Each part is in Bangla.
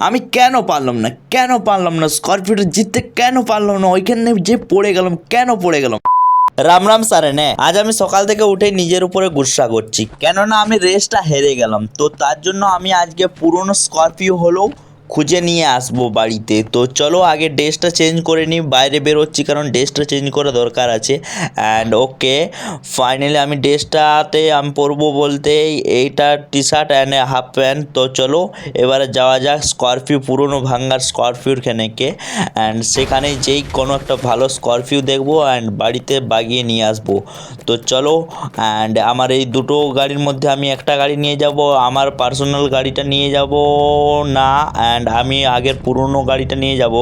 আমি কেন পারলাম না? কেন পারলাম না? স্করপিওটা জিততে কেন পারলাম না? ওইখানে যে পড়ে গেলাম, কেন পড়ে গেলাম? রাম রাম স্যারে, নে। আজ আমি সকাল থেকে উঠে নিজের উপরে গুসা করছি। কেননা আমি রেসটা হেরে গেলাম। তো তার জন্য আমি আজকে পুরনো স্করপিও হলেও খুঁজে নিয়ে আসব বাড়িতে। তো চলো আগে ড্রেসটা চেঞ্জ করে নিই, বাইরে বেরোচ্ছি কারণ ড্রেসটা চেঞ্জ করা দরকার আছে। অ্যান্ড ওকে ফাইনালি আমি ড্রেসটাতে আমি পরবো বলতে এইটা T shirt and half pant তো চলো এবারে যাওয়া যাক স্করপিও পুরনো ভাঙ্গার স্করপিওর খেনেকে। অ্যান্ড সেখানে যেই কোনো একটা ভালো স্করপিও দেখব অ্যান্ড বাড়িতে বাগিয়ে নিয়ে আসব। তো চলো অ্যান্ড আমার এই দুটো গাড়ির মধ্যে আমি একটা গাড়ি নিয়ে যাব, আমার পার্সোনাল গাড়িটা নিয়ে যাব না। অ্যান্ড আমি আগের পুরনো গাড়িটা নিয়ে যাব,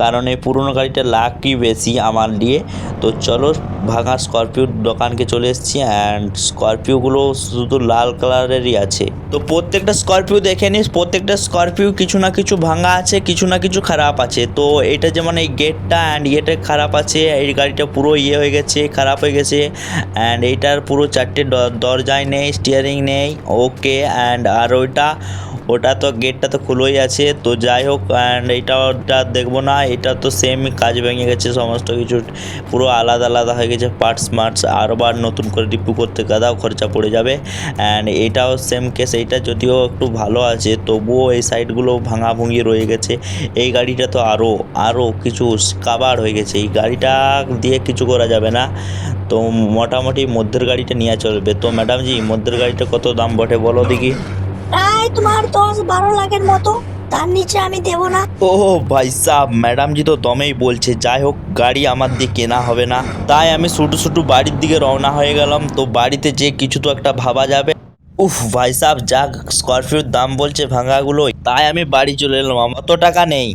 কারণ এই পুরনো গাড়িটা লাকই বেশি আমার দিয়ে। তো চলো ভাঙা স্করপিওর দোকানকে চলে এসেছি অ্যান্ড স্করপিওগুলো শুধু লাল কালারেরই আছে। তো প্রত্যেকটা স্করপিও দেখে নিস, প্রত্যেকটা স্করপিও কিছু না কিছু ভাঙা আছে, কিছু না কিছু খারাপ আছে। তো এটা যেমন এই গেটটা অ্যান্ড ইয়েটা খারাপ আছে, এই গাড়িটা পুরো ইয়ে হয়ে গেছে, খারাপ হয়ে গেছে। অ্যান্ড এইটার পুরো চারটে দরজায় নেই স্টিয়ারিং নেই ওকে অ্যান্ড আর ওইটা ওটা তো গেটটা তো খুলোই আছে। তো যাই হোক অ্যান্ড এইটা ওটা দেখব না, এটা তো সেম কাজ ভেঙে গেছে সমস্ত কিছু। পুরো আলাদা আলাদা হয়ে গেছে পার্টস মার্টস আরবার নতুন করে রিপু করতে গাদাও খরচা পড়ে যাবে। অ্যান্ড এটাও সেম কেস এইটা যদিও একটু ভালো আছে, তবুও এই সাইডগুলো ভাঙা ভুঙি রয়ে গেছে। এই গাড়িটা তো আরও আরও কিছু কাবার হয়ে গেছে। এই গাড়িটা দিয়ে কিছু করা যাবে না। তো মোটামুটি মধ্যের গাড়িটা নিয়ে চলবে। তো ম্যাডাম জি, মধ্যের গাড়িটা কত দাম বটে বলো দেখি? প্রায় তোমার দশ বারো লাখের মতো। তার নিচে আমি দেবো না। ও ভাই সাহ ম্যাডাম জি তো দমেই বলছে, যাই হোক, গাড়ি আমার দিয়ে কেনা হবে না। তাই আমি শুটু শুটু বাড়ির দিকে রওনা হয়ে গেলাম। তো বাড়িতে যে কিছু তো একটা ভাবা যাবে। উফ, ভাই সাহ যা স্করপিওর দাম বলছে ভাঙাগুলো তাই আমি বাড়ি চলে এলাম, আমার তো টাকা নেই।